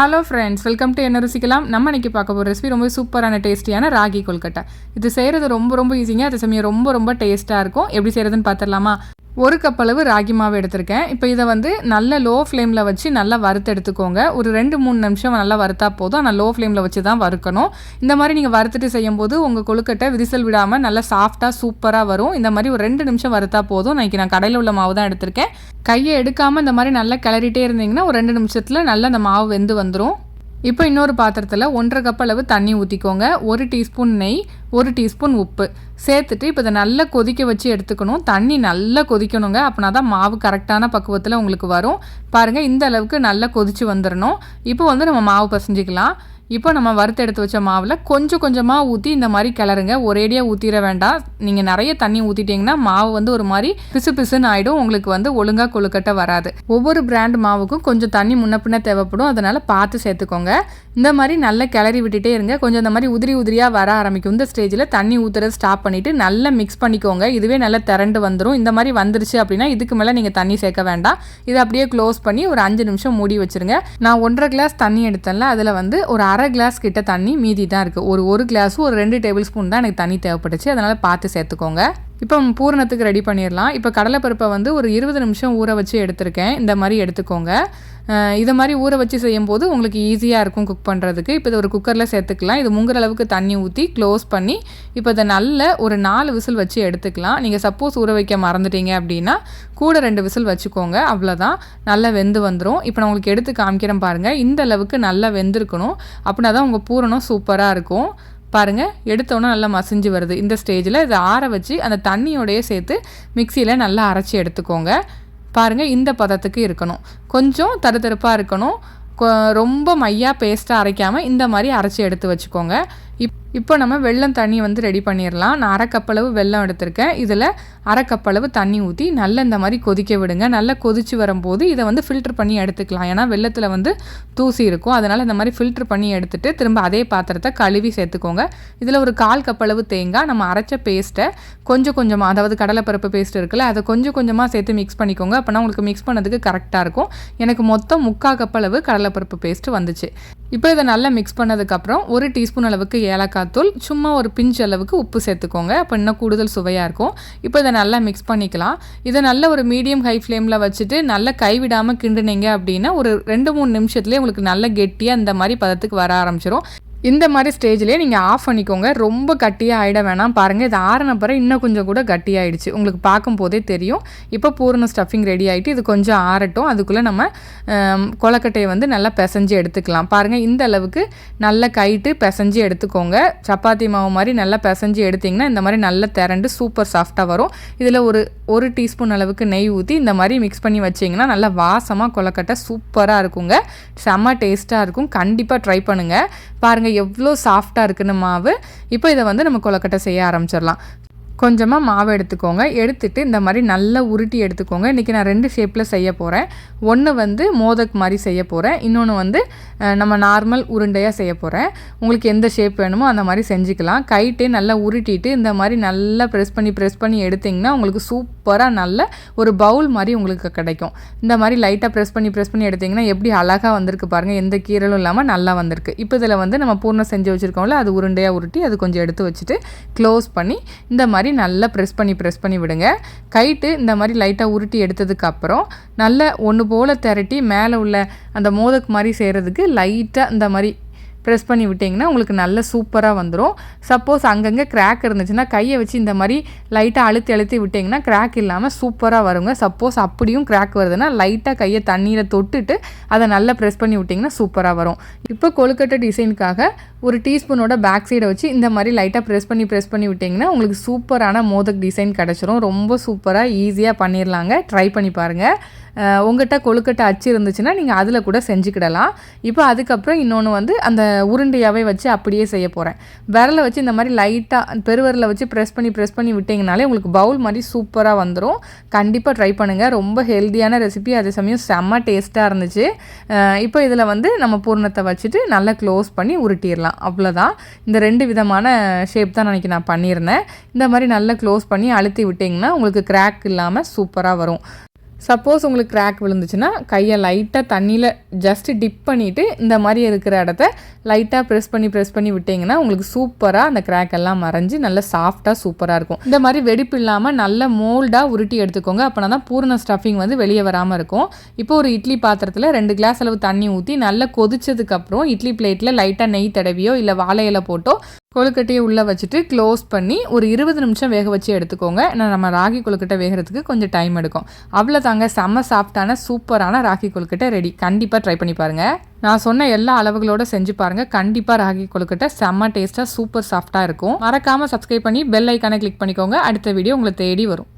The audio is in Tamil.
ஹலோ ஃப்ரெண்ட்ஸ் வெல்கம் டு என்ன ருசிக்கலாம் நம்ம இன்றைக்கி பார்க்க போகிற ரெசிபி ரொம்ப சூப்பரான டேஸ்டியான ராகி கொல்கட்டை. இது செய்கிறது ரொம்ப ரொம்ப ஈஸிங்க அதே சமயம் ரொம்ப ரொம்ப டேஸ்ட்டாக இருக்கும். எப்படி செய்கிறதுன்னு பார்த்துடலாமா? ஒரு கப் அளவு ராகி மாவு எடுத்திருக்கேன். இப்போ இதை வந்து நல்ல லோ ஃப்ளேமில் வச்சு நல்லா வறுத்து எடுத்துக்கோங்க. ஒரு ரெண்டு மூணு நிமிஷம் நல்லா வறுத்தா போதும். ஆனால் லோ ஃப்ளேமில் வச்சு தான் வறுக்கணும். இந்த மாதிரி நீங்கள் வறுத்துட்டு செய்யும்போது உங்கள் கொழுக்கட்டை விரிசல் விடாமல் நல்லா சாஃப்டாக சூப்பராக வரும். இந்த மாதிரி ஒரு ரெண்டு நிமிஷம் வறுத்தா போதும். இன்னைக்கு நான் கடையில் உள்ள மாவு தான் எடுத்திருக்கேன். கையை எடுக்காமல் இந்த மாதிரி நல்லா கிளறிட்டே இருந்தீங்கன்னா ஒரு ரெண்டு நிமிஷத்தில் நல்லா அந்த மாவு வெந்து வந்துடும் இப்போ இன்னொரு பாத்திரத்தில் ஒன்றரை கப் அளவு தண்ணி ஊற்றிக்கோங்க ஒரு டீஸ்பூன் நெய் ஒரு டீஸ்பூன் உப்பு. சேர்த்துட்டு இப்போ இதை நல்லா கொதிக்க வச்சு எடுத்துக்கணும். தண்ணி நல்லா கொதிக்கணுங்க. அப்படின்னா தான் மாவு கரெக்டான பக்குவத்தில் உங்களுக்கு வரும். பாருங்கள் இந்த அளவுக்கு நல்லா கொதித்து வந்துடணும் இப்போ வந்து நம்ம மாவு பசைஞ்சிக்கலாம். இப்போ நம்ம வறுத்து எடுத்து வச்ச மாவில் கொஞ்சம் கொஞ்சமாக ஊற்றி இந்த மாதிரி கிளறுங்க. ஒரேடியாக ஊற்றிட வேண்டாம். நீங்கள் நிறைய தண்ணி ஊற்றிட்டிங்கன்னா மாவு வந்து ஒரு மாதிரி பிசு பிசுன்னு ஆகிடும் உங்களுக்கு வந்து ஒழுங்காக கொழுக்கட்டை வராது. ஒவ்வொரு பிராண்ட் மாவுக்கும் கொஞ்சம் தண்ணி முன்ன பின்ன தேவைப்படும். அதனால் பார்த்து சேர்த்துக்கோங்க. இந்த மாதிரி நல்லா கிளறி விட்டுட்டே இருங்க. கொஞ்சம் இந்த மாதிரி உதிரி உதிரியாக வர ஆரம்பிக்கும். இந்த ஸ்டேஜில் தண்ணி ஊற்றுறது ஸ்டாப் பண்ணிவிட்டு நல்லா மிக்ஸ் பண்ணிக்கோங்க. இதுவே நல்லா திரண்டு வந்துடும் இந்த மாதிரி வந்துருச்சு அப்படின்னா இதுக்கு மேலே நீங்கள் தண்ணி சேர்க்க வேண்டாம். இதை அப்படியே க்ளோஸ் பண்ணி ஒரு அஞ்சு நிமிஷம் மூடி வச்சுருங்க. நான் ஒன்றரை கிளாஸ் தண்ணி எடுத்தேன்ல. அதில் வந்து ஒரு அரை கிளாஸ் கிட்ட தண்ணி மீதி தான் இருக்குது ஒரு ஒரு கிளாஸும் ஒரு ரெண்டு டேபிள் ஸ்பூன் தான் எனக்கு தண்ணி தேவைப்பட்டுச்சு. அதனால் பார்த்து சேர்த்துக்கோங்க. இப்போ பூரணத்துக்கு ரெடி பண்ணிடலாம். இப்போ கடலைப்பருப்பை வந்து ஒரு இருபது நிமிஷம் ஊற வச்சு எடுத்திருக்கேன். இந்த மாதிரி எடுத்துக்கோங்க. இதை மாதிரி ஊற வச்சு செய்யும்போது உங்களுக்கு ஈஸியாக இருக்கும் குக் பண்ணுறதுக்கு இப்போ இதை ஒரு குக்கரில் சேர்த்துக்கலாம். இது முங்குற அளவுக்கு தண்ணி ஊற்றி க்ளோஸ் பண்ணி இப்போ இதை நல்ல ஒரு நாலு விசில் வச்சு எடுத்துக்கலாம். நீங்கள் சப்போஸ் ஊற வைக்க மறந்துட்டீங்க அப்படின்னா கூட ரெண்டு விசில் வச்சுக்கோங்க. அவ்வளோதான் நல்லா வெந்து வந்துடும் இப்போ நான் உங்களுக்கு எடுத்து காமிக்கிறேன் பாருங்கள் இந்த அளவுக்கு நல்லா வெந்திருக்கணும். அப்படின்னா தான் உங்கள் பூரணம் சூப்பராக இருக்கும். பாருங்கள் எடுத்தோன்னே நல்லா மசிஞ்சு வருது. இந்த ஸ்டேஜில் இதை ஆற வச்சு அந்த தண்ணியோடையே சேர்த்து மிக்சியில் நல்லா அரைச்சி எடுத்துக்கோங்க. பாருங்கள் இந்த பதத்துக்கு இருக்கணும். கொஞ்சம் தருதருப்பாக இருக்கணும். ரொம்ப மையாக பேஸ்ட்டாக அரைக்காமல் இந்த மாதிரி அரைச்சி எடுத்து வச்சுக்கோங்க. இப் இப்போ நம்ம வெள்ளம் தண்ணி வந்து ரெடி பண்ணிடலாம் நான் அரைக்கப்பளவு வெள்ளம் எடுத்திருக்கேன். இதில் அரைக்கப்பளவு தண்ணி ஊற்றி நல்லா இந்த மாதிரி கொதிக்க விடுங்க. நல்லா கொதித்து வரும்போது இதை வந்து ஃபில்டர் பண்ணி எடுத்துக்கலாம். ஏன்னா வெள்ளத்தில் வந்து தூசி இருக்கும். அதனால் இந்த மாதிரி ஃபில்டர் பண்ணி எடுத்துகிட்டு திரும்ப அதே பாத்திரத்தை கழுவி சேர்த்துக்கோங்க. இதில் ஒரு கால் கப்பளவு தேங்காய் நம்ம அரைச்ச பேஸ்ட்டை கொஞ்சம் கொஞ்சமாக அதாவது கடலைப்பருப்பு பேஸ்ட் இருக்குல்ல அதை கொஞ்சம் கொஞ்சமாக சேர்த்து மிக்ஸ் பண்ணிக்கோங்க. அப்போனா உங்களுக்கு மிக்ஸ் பண்ணதுக்கு கரெக்டாக இருக்கும். எனக்கு மொத்தம் முக்கால் கப்பளவு கடலைப்பருப்பு பேஸ்ட்டு வந்துச்சு. இப்போ இதை நல்லா மிக்ஸ் பண்ணதுக்கப்புறம் ஒரு டீஸ்பூன் அளவுக்கு ஏலக்காய் தூள் சும்மா ஒரு பிஞ்ச் அளவுக்கு உப்பு சேர்த்துக்கோங்க. அப்போ இன்னும் கூடுதல் சுவையாக இருக்கும். இப்போ இதை நல்லா மிக்ஸ் பண்ணிக்கலாம். இதை நல்ல ஒரு மீடியம் ஹை ஃப்ளேமில் வச்சுட்டு நல்லா கைவிடாமல் கிண்டுனீங்க அப்படின்னா ஒரு ரெண்டு மூணு நிமிஷத்துலேயே உங்களுக்கு நல்ல கெட்டியாக இந்த மாதிரி பதத்துக்கு வர ஆரம்பிச்சிடும் இந்த மாதிரி ஸ்டேஜ்லேயே நீங்கள் ஆஃப் பண்ணிக்கோங்க. ரொம்ப கட்டியாக ஆகிட வேணாம். பாருங்கள் இது ஆறின பிறகு இன்னும் கொஞ்சம் கூட கட்டியாயிடுச்சு. உங்களுக்கு பார்க்கும் போதே தெரியும். இப்போ பூரண ஸ்டஃபிங் ரெடி ஆகிட்டு இது கொஞ்சம் ஆறட்டும். அதுக்குள்ளே நம்ம கொலக்கட்டையை வந்து நல்லா பிசைஞ்சு எடுத்துக்கலாம். பாருங்கள் இந்த அளவுக்கு நல்லா கைட்டு பிசைஞ்சு எடுத்துக்கோங்க. சப்பாத்தி மாவு மாதிரி நல்லா பிசைஞ்சு எடுத்திங்கன்னா இந்த மாதிரி நல்லா திரண்டு சூப்பர் சாஃப்டாக வரும். இதில் ஒரு ஒரு டீஸ்பூன் அளவுக்கு நெய் ஊற்றி இந்த மாதிரி மிக்ஸ் பண்ணி வச்சிங்கன்னா நல்லா வாசமாக கொலக்கட்டை சூப்பராக இருக்குங்க. செம்ம டேஸ்ட்டாக இருக்கும். கண்டிப்பாக ட்ரை பண்ணுங்கள் பாருங்கள் எவ்வளோ சாஃப்டாக இருக்குன்னு மாவு இப்போ இதை வந்து நம்ம கொலக்கட்டை செய்ய ஆரம்பிச்சிடலாம். கொஞ்சமாக மாவு எடுத்துக்கோங்க. எடுத்துட்டு இந்த மாதிரி நல்லா உருட்டி எடுத்துக்கோங்க. இன்றைக்கி நான் ரெண்டு ஷேப்பில் செய்ய போகிறேன் ஒன்று வந்து மோதக் மாதிரி செய்ய போகிறேன் இன்னொன்று வந்து நம்ம நார்மல் உருண்டையாக செய்ய போகிறேன் உங்களுக்கு எந்த ஷேப் வேணுமோ அந்த மாதிரி செஞ்சுக்கலாம். கைட்டே நல்லா உருட்டிட்டு இந்த மாதிரி நல்லா ப்ரெஸ் பண்ணி ப்ரெஸ் பண்ணி எடுத்திங்கன்னா உங்களுக்கு சூப்பராக நல்ல ஒரு பவுல் மாதிரி உங்களுக்கு கிடைக்கும். இந்த மாதிரி லைட்டாக ப்ரெஸ் பண்ணி ப்ரெஸ் பண்ணி எடுத்திங்கன்னா எப்படி அழகாக வந்திருக்கு பாருங்கள் எந்த கீரலும் இல்லாமல் நல்லா வந்திருக்கு. இப்போ இதில் வந்து நம்ம பூர்ணம் செஞ்சு வச்சுருக்கோம்ல அது உருண்டையாக உருட்டி அது கொஞ்சம் எடுத்து வச்சுட்டு க்ளோஸ் பண்ணி இந்த மாதிரி மாதிரி நல்லா ப்ரெஸ் பண்ணி ப்ரெஸ் பண்ணி விடுங்க. கைட்டு இந்த மாதிரி லைட்டாக உருட்டி எடுத்ததுக்கப்புறம் நல்லா ஒன்று போல் திரட்டி மேலே உள்ள அந்த மோதக் மாதிரி செய்கிறதுக்கு லைட்டாக இந்த மாதிரி ப்ரெஸ் பண்ணி விட்டிங்கன்னா உங்களுக்கு நல்ல சூப்பராக வந்துடும் சப்போஸ் அங்கங்கே கிராக் இருந்துச்சுன்னா கையை வச்சு இந்த மாதிரி லைட்டாக அழுத்தி அழுத்தி விட்டிங்கன்னா கிராக் இல்லாமல் சூப்பராக வருங்க. சப்போஸ் அப்படியும் கிராக் வருதுன்னா லைட்டாக கையை தண்ணியில் தொட்டுட்டு அதை நல்லா ப்ரெஸ் பண்ணி விட்டிங்கன்னா சூப்பராக வரும். இப்போ கொழுக்கட்டை டிசைனுக்காக ஒரு டீஸ்பூனோட பேக் சைடை வச்சு இந்த மாதிரி லைட்டாக ப்ரெஸ் பண்ணி ப்ரெஸ் பண்ணி விட்டிங்கன்னா உங்களுக்கு சூப்பரான மோதக் டிசைன் கிடச்சிரும். ரொம்ப சூப்பராக ஈஸியாக பண்ணிடலாங்க ட்ரை பண்ணி பாருங்கள் உங்கள்கிட்ட கொழுக்கட்டை அச்சு இருந்துச்சுன்னா நீங்கள் அதில் கூட செஞ்சுக்கிடலாம். இப்போ அதுக்கப்புறம் இன்னொன்று வந்து அந்த உருண்டையாகவே வச்சு அப்படியே செய்ய போகிறேன் விரலை வச்சு இந்த மாதிரி லைட்டாக பெருவரில் வச்சு ப்ரெஸ் பண்ணி ப்ரெஸ் பண்ணி விட்டிங்கனாலே உங்களுக்கு பவுல் மாதிரி சூப்பராக வந்துடும் கண்டிப்பாக ட்ரை பண்ணுங்கள் ரொம்ப ஹெல்த்தியான ரெசிபி அதே சமயம் செம்ம டேஸ்ட்டாக இருந்துச்சு. இப்போ இதில் வந்து நம்ம பூர்ணத்தை வச்சுட்டு நல்லா க்ளோஸ் பண்ணி உருட்டிடலாம். அவ்வளோதான் இந்த ரெண்டு விதமான ஷேப் தான் அன்றைக்கி நான் பண்ணியிருந்தேன். இந்த மாதிரி நல்லா க்ளோஸ் பண்ணி அழுத்தி விட்டிங்கன்னா உங்களுக்கு கிராக் இல்லாமல் சூப்பராக வரும். சப்போஸ் உங்களுக்கு கிராக் விழுந்துச்சுன்னா கையை லைட்டாக தண்ணியில் ஜஸ்ட் டிப் பண்ணிவிட்டு இந்த மாதிரி இருக்கிற இடத்த லைட்டாக ப்ரெஸ் பண்ணி ப்ரெஸ் பண்ணி விட்டிங்கன்னா உங்களுக்கு சூப்பராக அந்த கிராக் எல்லாம் மறைஞ்சு நல்ல சாஃப்டாக சூப்பராக இருக்கும். இந்த மாதிரி வெடிப்பு இல்லாமல் நல்ல மோல்டாக உருட்டி எடுத்துக்கோங்க. அப்போனா தான் பூர்ண ஸ்டஃபிங் வந்து வெளியே வராமல் இருக்கும். இப்போ ஒரு இட்லி பாத்திரத்தில் ரெண்டு கிளாஸ் அளவு தண்ணி ஊற்றி நல்லா கொதிச்சதுக்கப்புறம் இட்லி பிளேட்டில் லைட்டாக நெய் தடவியோ இல்லை வாழை இலை போட்டோ கொழுக்கட்டையை உள்ளே வச்சுட்டு க்ளோஸ் பண்ணி ஒரு இருபது நிமிஷம் வேக வச்சு எடுத்துக்கோங்க. ஏன்னா நம்ம ராகி கொழுக்கட்டை வேகிறதுக்கு கொஞ்சம் டைம் எடுக்கும். அவ்வளோ தாங்க செம்ம சாஃப்டான சூப்பரான ராகி கொழுக்கட்டை ரெடி கண்டிப்பாக ட்ரை பண்ணி பாருங்கள் நான் சொன்ன எல்லா அளவுகளோட செஞ்சு பாருங்கள் கண்டிப்பாக ராகி கொழுக்கட்டை செம்ம டேஸ்ட்டாக சூப்பர் சாஃப்டாக இருக்கும். மறக்காமல் சப்ஸ்கிரைப் பண்ணி பெல் ஐக்கானை கிளிக் பண்ணிக்கோங்க. அடுத்த வீடியோ உங்களை தேடி வரும்.